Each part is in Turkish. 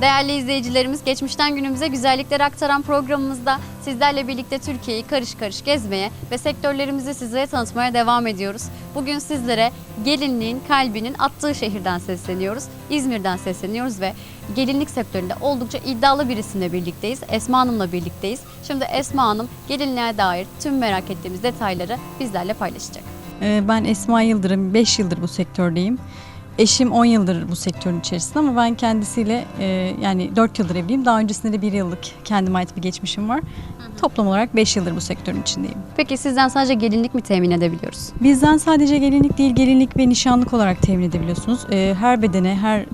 Değerli izleyicilerimiz, geçmişten günümüze güzellikleri aktaran programımızda sizlerle birlikte Türkiye'yi karış karış gezmeye ve sektörlerimizi sizlere tanıtmaya devam ediyoruz. Bugün sizlere gelinliğin kalbinin attığı şehirden sesleniyoruz. İzmir'den sesleniyoruz ve gelinlik sektöründe oldukça iddialı bir isimle birlikteyiz. Esma Hanım'la birlikteyiz. Şimdi Esma Hanım gelinliğe dair tüm merak ettiğimiz detayları bizlerle paylaşacak. Ee, Ben Esma Yıldırım, 5 yıldır bu sektördeyim. Eşim 10 yıldır bu sektörün içerisinde ama ben kendisiyle e, yani 4 yıldır evliyim. Daha öncesinde de 1 yıllık kendime ait bir geçmişim var. Toplam olarak 5 yıldır bu sektörün içindeyim. Peki sizden sadece gelinlik mi temin edebiliyoruz? Bizden sadece gelinlik değil, gelinlik ve nişanlık olarak temin edebiliyorsunuz. Ee, Her bedene, her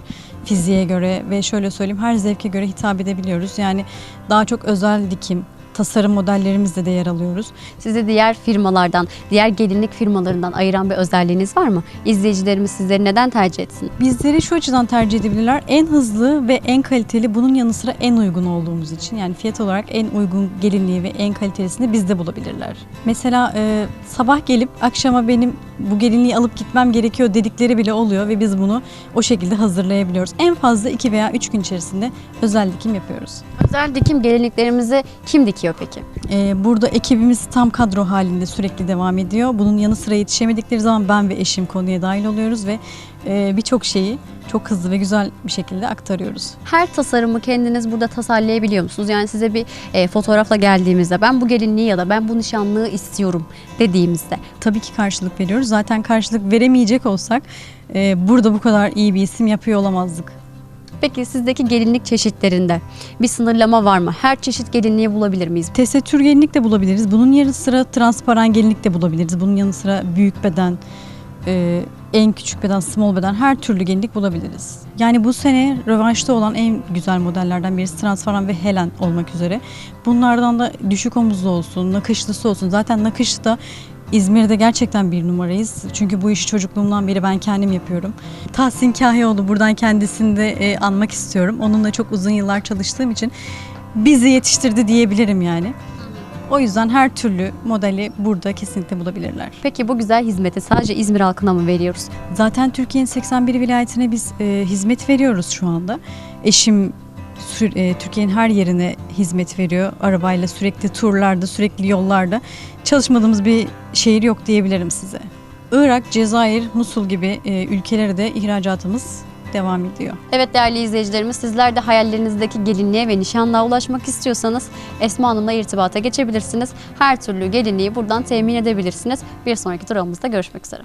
fiziğe göre ve şöyle söyleyeyim her zevke göre hitap edebiliyoruz. Yani daha çok özel dikim, tasarım modellerimizde de yer alıyoruz. Sizi diğer firmalardan, diğer gelinlik firmalarından ayıran bir özelliğiniz var mı? İzleyicilerimiz sizleri neden tercih etsin? Bizleri şu açıdan tercih edebilirler. En hızlı ve en kaliteli bunun yanı sıra en uygun olduğumuz için. Yani fiyat olarak en uygun gelinliği ve en kalitelisini bizde bulabilirler. Mesela e, sabah gelip akşama benim bu gelinliği alıp gitmem gerekiyor dedikleri bile oluyor ve biz bunu o şekilde hazırlayabiliyoruz. En fazla 2 veya 3 gün içerisinde özel dikim yapıyoruz. Özel dikim gelinliklerimizi kim dikiyor peki? Ee, burada ekibimiz tam kadro halinde sürekli devam ediyor. Bunun yanı sıra yetişemedikleri zaman ben ve eşim konuya dahil oluyoruz ve birçok şeyi çok hızlı ve güzel bir şekilde aktarıyoruz. Her tasarımı kendiniz burada tasarlayabiliyor musunuz? Yani size bir e, fotoğrafla geldiğimizde ben bu gelinliği ya da ben bu nişanlığı istiyorum dediğimizde Tabii ki karşılık veriyoruz. Zaten karşılık veremeyecek olsak e, burada bu kadar iyi bir isim yapıyor olamazdık. Peki sizdeki gelinlik çeşitlerinde bir sınırlama var mı? Her çeşit gelinliği bulabilir miyiz? Tesettür gelinlik de bulabiliriz. Bunun yanı sıra transparan gelinlik de bulabiliriz. Bunun yanı sıra büyük beden, e, en küçük beden, small beden her türlü gelinlik bulabiliriz. Yani bu sene rövanşta olan en güzel modellerden birisi transparan ve helen olmak üzere. Bunlardan da düşük omuzlu olsun, nakışlısı olsun. Zaten nakışlı da İzmir'de gerçekten bir numarayız. Çünkü bu işi çocukluğumdan beri ben kendim yapıyorum. Tahsin Kahyaoğlu buradan kendisini de e, anmak istiyorum. Onunla çok uzun yıllar çalıştığım için bizi yetiştirdi diyebilirim yani. O yüzden her türlü modeli burada kesinlikle bulabilirler. Peki bu güzel hizmeti sadece İzmir halkına mı veriyoruz? Zaten Türkiye'nin 81 vilayetine biz e, hizmet veriyoruz şu anda. Eşim e, Türkiye'nin her yerine hizmet veriyor. Arabayla sürekli turlarda, sürekli yollarda. Çalışmadığımız bir şehir yok diyebilirim size. Irak, Cezayir, Musul gibi e, ülkelere de ihracatımız devam ediyor. Evet değerli izleyicilerimiz sizler de hayallerinizdeki gelinliğe ve nişanlığa ulaşmak istiyorsanız Esma Hanım'la irtibata geçebilirsiniz. Her türlü gelinliği buradan temin edebilirsiniz. Bir sonraki durağımızda görüşmek üzere.